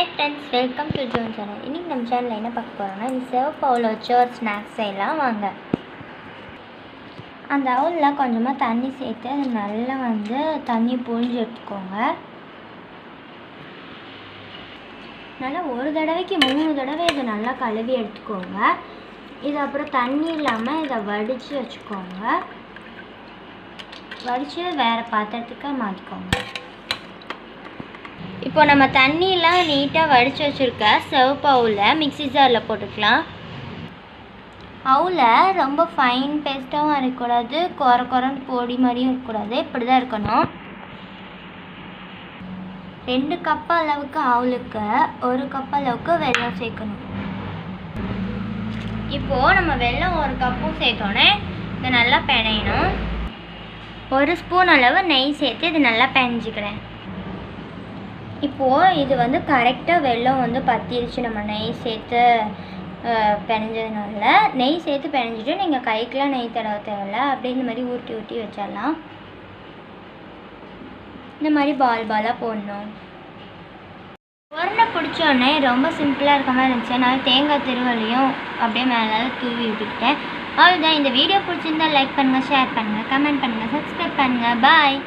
Hi friends welcome to Jon channel இன்றைக்கி நம்ம சேனலில் என்ன பார்க்க போகிறோம்னா இந்த சிவப்பு அவுல் வச்சு ஒரு ஸ்நாக்ஸ் செய்யலாம். வாங்க. அந்த அவுலில் கொஞ்சமாக தண்ணி சேர்த்து அது நல்லா வந்து தண்ணி புழிஞ்சு எடுத்துக்கோங்க. நல்லா ஒரு தடவைக்கு மூணு தடவை இதை நல்லா கழுவி எடுத்துக்கோங்க. இது அப்புறம் தண்ணி இல்லாமல் இதை வடித்து வச்சுக்கோங்க. வடித்து வேறு பாத்திரத்துக்கு மாற்றிக்கோங்க இப்போ நம்ம தண்ணியெலாம் நீட்டாக வடித்து வச்சுருக்க சிவப்பு அவுல மிக்ஸி ஜாரில் போட்டுக்கலாம். அவுல ரொம்ப ஃபைன் பேஸ்ட்டாகவும் இருக்கக்கூடாது குற குறன்னு பொடி மாதிரியும் இருக்கக்கூடாது இப்படி தான் இருக்கணும். ரெண்டு கப் அளவுக்கு அவுலுக்கு ஒரு கப் அளவுக்கு வெல்லம் சேர்க்கணும். இப்போது நம்ம வெல்லம் ஒரு கப்பும் சேர்த்தோன்னே இதை நல்லா பிணையணும் ஒரு ஸ்பூன் அளவு நெய் சேர்த்து இது நல்லா பிணைஞ்சிக்கிறேன் இப்போது இது வந்து கரெக்டாக வெள்ளம் வந்து பற்றிருச்சு நம்ம நெய் சேர்த்து அஹ், பிணைஞ்சதுனால நெய் சேர்த்து பிணைஞ்சிட்டு நீங்கள் கைக்கெலாம் நெய் தடவ தேவையில்ல. அப்படியே இந்த மாதிரி ஊட்டி ஊட்டி வச்சிடலாம். இந்த மாதிரி பால் பாலாக போடணும். உரண்டை பிடிச்சோடனே ரொம்ப சிம்பிளாக இருக்க மாதிரி இருந்துச்சு. நான் தேங்காய் திருவள்ளியும் அப்படியே மேலே தூவி விட்டுக்கிட்டேன். அவ்வளோதான் இந்த வீடியோ பிடிச்சிருந்தா லைக் பண்ணுங்கள் ஷேர் பண்ணுங்கள் கமெண்ட் பண்ணுங்கள் சப்ஸ்கிரைப் பண்ணுங்கள் பாய்